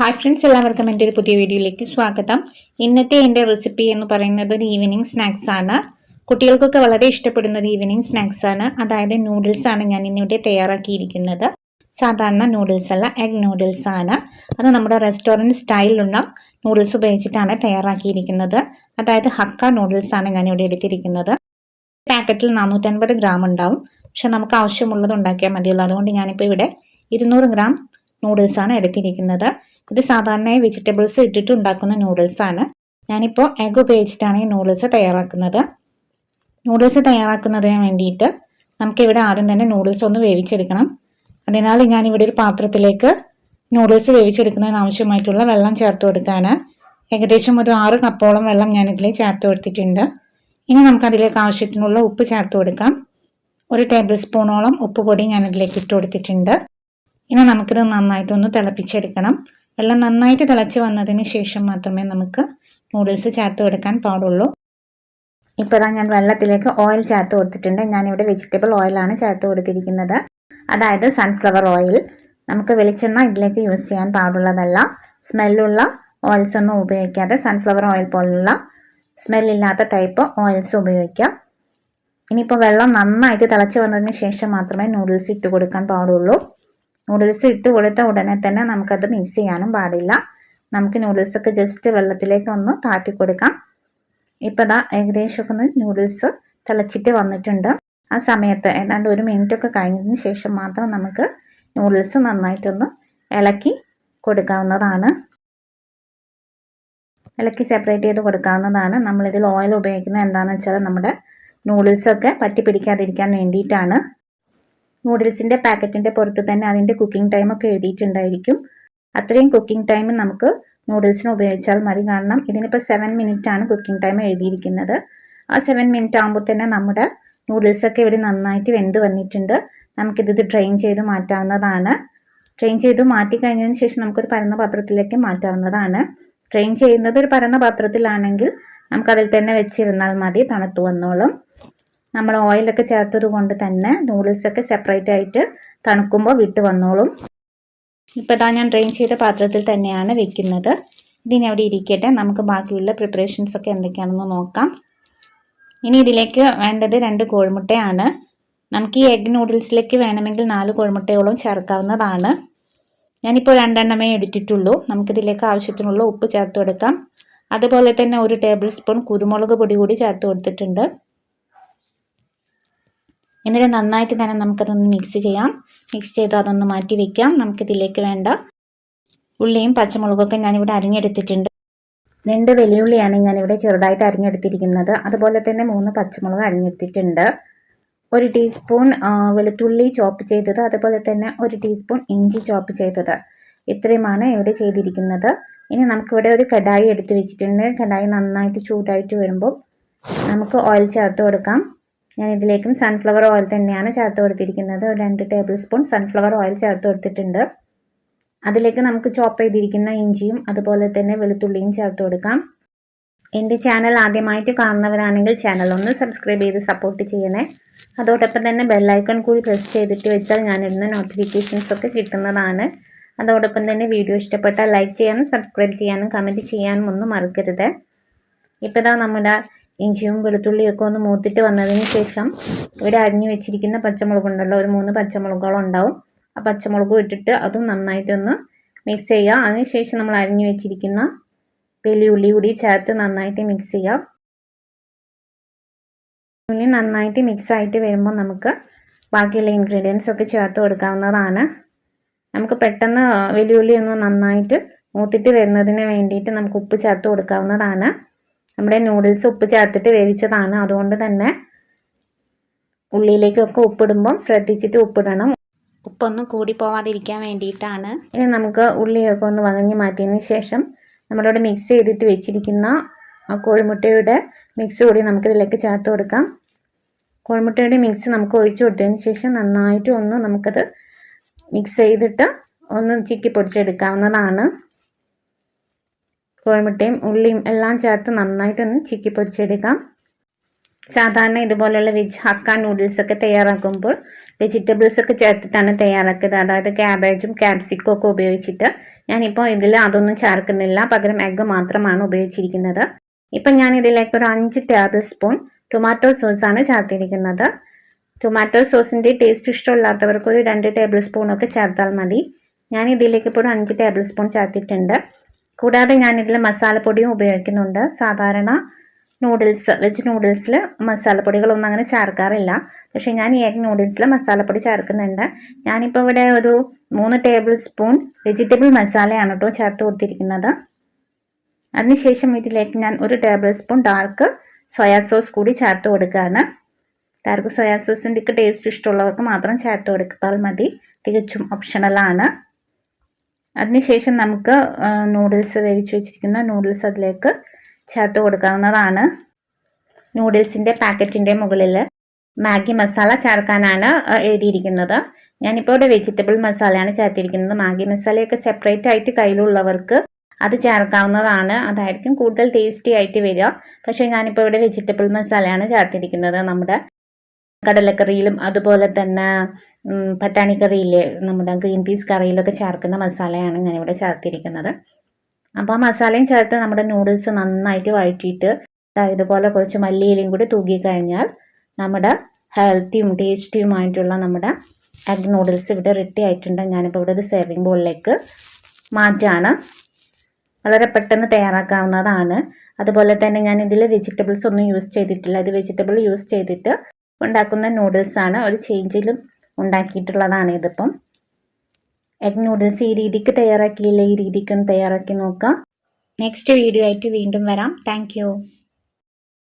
Hi friends എല്ലാവർക്കും എന്റെ ഒരു പുതിയ വീഡിയോയിലേക്ക് സ്വാഗതം. ഇന്നത്തെ എന്റെ റെസിപ്പി എന്ന് പറയുന്നത് ഒരു ഈവനിങ് സ്നാക്സ് ആണ്. കുട്ടികൾക്കൊക്കെ വളരെ ഇഷ്ടപ്പെടുന്ന ഒരു ഈവനിങ് സ്നാക്സ് ആണ്. അതായത് നൂഡിൽസ് ആണ് ഞാൻ ഇന്നിവിടെ തയ്യാറാക്കിയിരിക്കുന്നത്. സാധാരണ നൂഡിൽസ് അല്ല എഗ് നൂഡിൽസ് ആണ്. അത് നമ്മുടെ റെസ്റ്റോറന്റ് സ്റ്റൈലിലുള്ള നൂഡിൽസ് ഉപയോഗിച്ചിട്ടാണ് തയ്യാറാക്കിയിരിക്കുന്നത്. അതായത് ഹക്ക നൂഡിൽസ് ആണ് ഞാനിവിടെ എടുത്തിരിക്കുന്നത്. പാക്കറ്റിൽ നാനൂറ്റൻപത് ഗ്രാം ഉണ്ടാവും. പക്ഷെ നമുക്ക് ആവശ്യമുള്ളത് ഉണ്ടാക്കിയാൽ മതിയല്ലോ. അതുകൊണ്ട് ഞാനിപ്പോൾ ഇവിടെ ഇരുന്നൂറ് ഗ്രാം നൂഡിൽസാണ് എടുത്തിരിക്കുന്നത്. ഇത് സാധാരണയായി വെജിറ്റബിൾസ് ഇട്ടിട്ട് ഉണ്ടാക്കുന്ന നൂഡിൽസ് ആണ്. ഞാനിപ്പോൾ എഗ് ഉപയോഗിച്ചിട്ടാണ് ഈ നൂഡിൽസ് തയ്യാറാക്കുന്നത്. നൂഡിൽസ് തയ്യാറാക്കുന്നതിന് വേണ്ടിയിട്ട് നമുക്കിവിടെ ആദ്യം തന്നെ നൂഡിൽസ് ഒന്ന് വേവിച്ചെടുക്കണം. അതിനാൽ ഞാനിവിടെ ഒരു പാത്രത്തിലേക്ക് നൂഡിൽസ് വേവിച്ചെടുക്കുന്നതിന് ആവശ്യമായിട്ടുള്ള വെള്ളം ചേർത്ത് കൊടുക്കുകയാണ്. ഏകദേശം ഒരു ആറ് കപ്പോളം വെള്ളം ഞാനിതിൽ ചേർത്ത് കൊടുത്തിട്ടുണ്ട്. ഇനി നമുക്കതിലേക്ക് ആവശ്യത്തിനുള്ള ഉപ്പ് ചേർത്ത് കൊടുക്കാം. ഒരു ടേബിൾ സ്പൂണോളം ഉപ്പ് പൊടി ഞാനിതിലേക്ക് ഇട്ട് കൊടുത്തിട്ടുണ്ട്. ഇനി നമുക്കിത് നന്നായിട്ടൊന്ന് തിളപ്പിച്ചെടുക്കണം. വെള്ളം നന്നായിട്ട് തിളച്ച് വന്നതിന് ശേഷം മാത്രമേ നമുക്ക് നൂഡിൽസ് ചേർത്ത് കൊടുക്കാൻ പാടുള്ളൂ. ഇപ്പോൾ ഞാൻ വെള്ളത്തിലേക്ക് ഓയിൽ ചേർത്ത് കൊടുത്തിട്ടുണ്ട്. ഞാനിവിടെ വെജിറ്റബിൾ ഓയിലാണ് ചേർത്ത് കൊടുത്തിരിക്കുന്നത്. അതായത് സൺഫ്ലവർ ഓയിൽ നമുക്ക് വെളിച്ചെണ്ണ ഇതിലേക്ക് യൂസ് ചെയ്യാൻ പാടുള്ളതല്ല. സ്മെല്ലുള്ള ഓയിൽസ് ഒന്നും ഉപയോഗിക്കാതെ സൺഫ്ലവർ ഓയിൽ പോലുള്ള സ്മെല്ലില്ലാത്ത ടൈപ്പ് ഓയിൽസ് ഉപയോഗിക്കാം. ഇനിയിപ്പോൾ വെള്ളം നന്നായിട്ട് തിളച്ച് വന്നതിന് ശേഷം മാത്രമേ നൂഡിൽസ് ഇട്ട് കൊടുക്കാൻ പാടുള്ളൂ. നൂഡിൽസ് ഇട്ട് കൊടുത്ത ഉടനെ തന്നെ നമുക്കത് മിക്സ് ചെയ്യാനും പാടില്ല. നമുക്ക് നൂഡിൽസൊക്കെ ജസ്റ്റ് വെള്ളത്തിലേക്ക് ഒന്ന് താറ്റി കൊടുക്കാം. ഇപ്പോൾ ദാ ഏകദേശമൊക്കെ ഒന്ന് നൂഡിൽസ് തിളച്ചിട്ട് വന്നിട്ടുണ്ട്. ആ സമയത്ത് ഏതാണ്ട് ഒരു മിനിറ്റ് ഒക്കെ കഴിഞ്ഞതിന് ശേഷം മാത്രം നമുക്ക് നൂഡിൽസ് നന്നായിട്ടൊന്ന് ഇളക്കി കൊടുക്കാവുന്നതാണ്. ഇളക്കി സെപ്പറേറ്റ് ചെയ്ത് കൊടുക്കാവുന്നതാണ്. നമ്മളിതിൽ ഓയിൽ ഉപയോഗിക്കുന്നത് എന്താണെന്ന് വെച്ചാൽ നമ്മുടെ നൂഡിൽസൊക്കെ പറ്റി പിടിക്കാതിരിക്കാൻ വേണ്ടിയിട്ടാണ്. നൂഡിൽസിന്റെ പാക്കറ്റിന്റെ പുറത്ത് തന്നെ അതിന്റെ കുക്കിംഗ് ടൈമൊക്കെ എഴുതിയിട്ടുണ്ടായിരിക്കും. അത്രയും കുക്കിംഗ് ടൈം നമുക്ക് നൂഡിൽസിന് ഉപയോഗിച്ചാൽ മതി. കാരണം ഇതിനിപ്പോൾ സെവൻ ആണ് കുക്കിംഗ് ടൈം എഴുതിയിരിക്കുന്നത്. ആ സെവൻ മിനിറ്റ് ആകുമ്പോൾ തന്നെ നമ്മുടെ നൂഡിൽസൊക്കെ ഇവിടെ നന്നായിട്ട് വെന്ത് വന്നിട്ടുണ്ട്. നമുക്കിത് ഡ്രെയിൻ ചെയ്ത് മാറ്റാവുന്നതാണ്. ഡ്രെയിൻ ചെയ്ത് മാറ്റി കഴിഞ്ഞതിന് ശേഷം നമുക്കൊരു പരന്ന പാത്രത്തിലേക്ക് മാറ്റാവുന്നതാണ്. ഡ്രെയിൻ ചെയ്യുന്നത് ഒരു പരന്ന പാത്രത്തിലാണെങ്കിൽ നമുക്കതിൽ തന്നെ വെച്ചിരുന്നാൽ മതി. തണുത്തു വന്നോളും. നമ്മൾ ഓയിലൊക്കെ ചേർത്തത് കൊണ്ട് തന്നെ നൂഡിൽസൊക്കെ സെപ്പറേറ്റ് ആയിട്ട് തണുക്കുമ്പോൾ വിട്ട് വന്നോളും. ഇപ്പോൾ ഇതാ ഞാൻ ഡ്രെയിൻ ചെയ്ത പാത്രത്തിൽ തന്നെയാണ് വെക്കുന്നത്. ഇതിനി അവിടെ ഇരിക്കട്ടെ. നമുക്ക് ബാക്കിയുള്ള പ്രിപ്പറേഷൻസ് ഒക്കെ എന്തൊക്കെയാണെന്ന് നോക്കാം. ഇനി ഇതിലേക്ക് വേണ്ടത് രണ്ട് കോഴിമുട്ടയാണ്. നമുക്ക് ഈ എഗ് നൂഡിൽസിലേക്ക് വേണമെങ്കിൽ നാല് കോഴിമുട്ടയോളം ചേർക്കാവുന്നതാണ്. ഞാനിപ്പോൾ രണ്ടെണ്ണമേ എടുത്തിട്ടുള്ളൂ. നമുക്കിതിലേക്ക് ആവശ്യത്തിനുള്ള ഉപ്പ് ചേർത്ത് കൊടുക്കാം. അതുപോലെ തന്നെ ഒരു ടേബിൾ സ്പൂൺ കുരുമുളക് പൊടി കൂടി ചേർത്ത് കൊടുത്തിട്ടുണ്ട്. എന്നിട്ട് നന്നായിട്ട് തന്നെ നമുക്കതൊന്ന് മിക്സ് ചെയ്യാം. മിക്സ് ചെയ്ത് അതൊന്ന് മാറ്റി വെക്കാം. നമുക്കിതിലേക്ക് വേണ്ട ഉള്ളിയും പച്ചമുളകൊക്കെ ഞാനിവിടെ അരിഞ്ഞെടുത്തിട്ടുണ്ട്. രണ്ട് വെല്ലുള്ളിയാണ് ഞാനിവിടെ ചെറുതായിട്ട് അരിഞ്ഞെടുത്തിരിക്കുന്നത്. അതുപോലെ തന്നെ മൂന്ന് പച്ചമുളക് അരിഞ്ഞെടുത്തിട്ടുണ്ട്. ഒരു ടീസ്പൂൺ വെളുത്തുള്ളി ചോപ്പ് ചെയ്തത്. അതുപോലെ തന്നെ ഒരു ടീസ്പൂൺ ഇഞ്ചി ചോപ്പ് ചെയ്തത്. ഇത്രയുമാണ് ഇവിടെ ചെയ്തിരിക്കുന്നത്. ഇനി നമുക്കിവിടെ ഒരു കടായി എടുത്ത് വെച്ചിട്ടുണ്ട്. കടായി നന്നായിട്ട് ചൂടായിട്ട് വരുമ്പോൾ നമുക്ക് ഓയിൽ ചേർത്ത് കൊടുക്കാം. ഞാൻ ഇതിലേക്കും സൺഫ്ലവർ ഓയിൽ തന്നെയാണ് ചേർത്ത് കൊടുത്തിരിക്കുന്നത്. ഒരു രണ്ട് ടേബിൾ സ്പൂൺ സൺഫ്ലവർ ഓയിൽ ചേർത്ത് കൊടുത്തിട്ടുണ്ട്. അതിലേക്ക് നമുക്ക് ചോപ്പ് ചെയ്തിരിക്കുന്ന ഇഞ്ചിയും അതുപോലെ തന്നെ വെളുത്തുള്ളിയും ചേർത്ത് കൊടുക്കാം. എന്റെ ചാനൽ ആദ്യമായിട്ട് കാണുന്നവരാണെങ്കിൽ ചാനൽ ഒന്ന് സബ്സ്ക്രൈബ് ചെയ്ത് സപ്പോർട്ട് ചെയ്യണേ. അതോടൊപ്പം തന്നെ ബെല്ലൈക്കൺ കൂടി പ്രസ് ചെയ്തിട്ട് വെച്ചാൽ ഞാനിടുന്ന നോട്ടിഫിക്കേഷൻസ് ഒക്കെ കിട്ടുന്നതാണ്. അതോടൊപ്പം തന്നെ വീഡിയോ ഇഷ്ടപ്പെട്ടാൽ ലൈക്ക് ചെയ്യാനും സബ്സ്ക്രൈബ് ചെയ്യാനും കമന്റ് ചെയ്യാനും ഒന്നും മറക്കരുത്. ഇപ്പോൾ നമ്മുടെ ഇഞ്ചിയും വെളുത്തുള്ളിയൊക്കെ ഒന്ന് മൂത്തിട്ട് വന്നതിന് ശേഷം ഇവിടെ അരിഞ്ഞു വെച്ചിരിക്കുന്ന പച്ചമുളകുണ്ടല്ലോ ഒരു മൂന്ന് പച്ചമുളകുകളും ഉണ്ടാവും. ആ പച്ചമുളകും ഇട്ടിട്ട് അതും നന്നായിട്ടൊന്ന് മിക്സ് ചെയ്യുക അതിനുശേഷം നമ്മൾ അരിഞ്ഞു വെച്ചിരിക്കുന്ന വെല്ലുള്ളി കൂടി ചേർത്ത് നന്നായിട്ട് മിക്സ് ചെയ്യാം. ഉള്ളി നന്നായിട്ട് മിക്സ് ആയിട്ട് വരുമ്പോൾ നമുക്ക് ബാക്കിയുള്ള ഇൻഗ്രീഡിയൻസ് ഒക്കെ ചേർത്ത് കൊടുക്കാവുന്നതാണ്. നമുക്ക് പെട്ടെന്ന് വെല്ലുള്ളി ഒന്ന് നന്നായിട്ട് മൂത്തിട്ട് വരുന്നതിന് വേണ്ടിയിട്ട് നമുക്ക് ഉപ്പ് ചേർത്ത് കൊടുക്കാവുന്നതാണ്. നമ്മുടെ നൂഡിൽസ് ഉപ്പ് ചേർത്തിട്ട് വേവിച്ചതാണ്. അതുകൊണ്ട് തന്നെ ഉള്ളിയിലേക്കൊക്കെ ഉപ്പിടുമ്പം ശ്രദ്ധിച്ചിട്ട് ഉപ്പിടണം. ഉപ്പൊന്നും കൂടി പോവാതിരിക്കാൻ വേണ്ടിയിട്ടാണ്. ഇനി നമുക്ക് ഉള്ളിയൊക്കെ ഒന്ന് വകഞ്ഞ് മാറ്റിയതിന് ശേഷം നമ്മളിവിടെ മിക്സ് ചെയ്തിട്ട് വെച്ചിരിക്കുന്ന ആ കോഴിമുട്ടയുടെ മിക്സ് കൂടി നമുക്കിതിലേക്ക് ചേർത്ത് കൊടുക്കാം. കോഴിമുട്ടയുടെ മിക്സ് നമുക്ക് ഒഴിച്ചു കൊടുത്തതിന് ശേഷം നന്നായിട്ട് ഒന്ന് നമുക്കത് മിക്സ് ചെയ്തിട്ട് ഒന്ന് ചിക്കി പൊടിച്ചെടുക്കാവുന്നതാണ്. കോഴിമുട്ടയും ഉള്ളിയും എല്ലാം ചേർത്ത് നന്നായിട്ടൊന്ന് ചിക്കി പൊരിച്ചെടുക്കാം. സാധാരണ ഇതുപോലെയുള്ള വെജ് ഹക്ക നൂഡിൽസൊക്കെ തയ്യാറാക്കുമ്പോൾ വെജിറ്റബിൾസ് ഒക്കെ ചേർത്തിട്ടാണ് തയ്യാറാക്കിയത്. അതായത് ക്യാബേജും ക്യാപ്സിക്കും ഒക്കെ ഉപയോഗിച്ചിട്ട്. ഞാനിപ്പോൾ ഇതിൽ അതൊന്നും ചേർക്കുന്നില്ല. പകരം എഗ്ഗ് മാത്രമാണ് ഉപയോഗിച്ചിരിക്കുന്നത്. ഇപ്പം ഞാൻ ഇതിലേക്ക് ഒരു അഞ്ച് ടേബിൾ സ്പൂൺ ടൊമാറ്റോ സോസാണ് ചേർത്തിരിക്കുന്നത്. ടൊമാറ്റോ സോസിന്റെ ടേസ്റ്റ് ഇഷ്ടമില്ലാത്തവർക്ക് ഒരു രണ്ട് ടേബിൾ സ്പൂണൊക്കെ ചേർത്താൽ മതി. ഞാൻ ഇതിലേക്ക് ഇപ്പോൾ ഒരു അഞ്ച് ടേബിൾ സ്പൂൺ ചേർത്തിട്ടുണ്ട്. കൂടാതെ ഞാൻ ഇതിൽ മസാലപ്പൊടിയും ഉപയോഗിക്കുന്നുണ്ട്. സാധാരണ നൂഡിൽസ് വെജ് നൂഡിൽസിൽ മസാലപ്പൊടികളൊന്നും അങ്ങനെ ചേർക്കാറില്ല. പക്ഷേ ഞാൻ ഈ എഗ് നൂഡിൽസിൽ മസാലപ്പൊടി ചേർക്കുന്നുണ്ട്. ഞാനിപ്പോൾ ഇവിടെ ഒരു മൂന്ന് ടേബിൾ സ്പൂൺ വെജിറ്റബിൾ മസാലയാണ് കേട്ടോ ചേർത്ത് കൊടുത്തിരിക്കുന്നത്. അതിനുശേഷം ഇതിലേക്ക് ഞാൻ ഒരു tablespoon dark soya sauce കൂടി ചേർത്ത് കൊടുക്കുകയാണ്. ഡാർക്ക് സോയാ സോസിന്റെ ഒക്കെ ടേസ്റ്റ് ഇഷ്ടമുള്ളവർക്ക് മാത്രം ചേർത്ത് കൊടുത്താൽ മതി. തികച്ചും ഓപ്ഷണലാണ് അതിനുശേഷം നമുക്ക് നൂഡിൽസ് വേവിച്ച് വെച്ചിരിക്കുന്ന നൂഡിൽസ് അതിലേക്ക് ചേർത്ത് കൊടുക്കാവുന്നതാണ്. നൂഡിൽസിന്റെ പാക്കറ്റിന്റെ മുകളിൽ മാഗി മസാല ചേർക്കാനാണ് എഴുതിയിരിക്കുന്നത്. ഞാനിപ്പോൾ ഇവിടെ വെജിറ്റബിൾ മസാലയാണ് ചേർത്തിരിക്കുന്നത്. മാഗി മസാലയൊക്കെ സെപ്പറേറ്റ് ആയിട്ട് കയ്യിലുള്ളവർക്ക് അത് ചേർക്കാവുന്നതാണ്. അതായിരിക്കും കൂടുതൽ ടേസ്റ്റി ആയിട്ട് വരിക. പക്ഷേ ഞാനിപ്പോൾ ഇവിടെ വെജിറ്റബിൾ മസാലയാണ് ചേർത്തിരിക്കുന്നത്. നമ്മുടെ കടലക്കറിയിലും അതുപോലെ തന്നെ പട്ടാണി കറിയിലെ നമ്മുടെ ഗ്രീൻ പീസ് കറിയിലൊക്കെ ചേർക്കുന്ന മസാലയാണ് ഞാനിവിടെ ചേർത്തിരിക്കുന്നത്. അപ്പോൾ ആ മസാലയും ചേർത്ത് നമ്മുടെ നൂഡിൽസ് നന്നായിട്ട് വഴറ്റിയിട്ട് ഇതുപോലെ കുറച്ച് മല്ലിയിലയും കൂടി തൂക്കി കഴിഞ്ഞാൽ നമ്മുടെ ഹെൽത്തിയും ടേസ്റ്റിയുമായിട്ടുള്ള നമ്മുടെ എഗ് നൂഡിൽസ് ഇവിടെ റെഡി ആയിട്ടുണ്ട്. ഞാനിപ്പോൾ ഇവിടെ ഒരു സെർവിങ് ബോളിലേക്ക് മാറ്റാണ്. വളരെ പെട്ടെന്ന് തയ്യാറാക്കാവുന്നതാണ്. അതുപോലെ തന്നെ ഞാൻ ഇതിൽ വെജിറ്റബിൾസ് ഒന്നും യൂസ് ചെയ്തിട്ടില്ല. ഇത് വെജിറ്റബിൾ യൂസ് ചെയ്തിട്ട് ഉണ്ടാക്കുന്ന നൂഡിൽസാണ് ഒരു ചേഞ്ചിലും ഉണ്ടാക്കിയിട്ടുള്ളതാണ് ഇതിപ്പം. എഗ് നൂഡിൽസ് ഈ രീതിക്ക് തയ്യാറാക്കിയില്ല? ഈ രീതിക്കൊന്ന് തയ്യാറാക്കി നോക്കാം. നെക്സ്റ്റ് വീഡിയോ ആയിട്ട് വീണ്ടും വരാം. താങ്ക്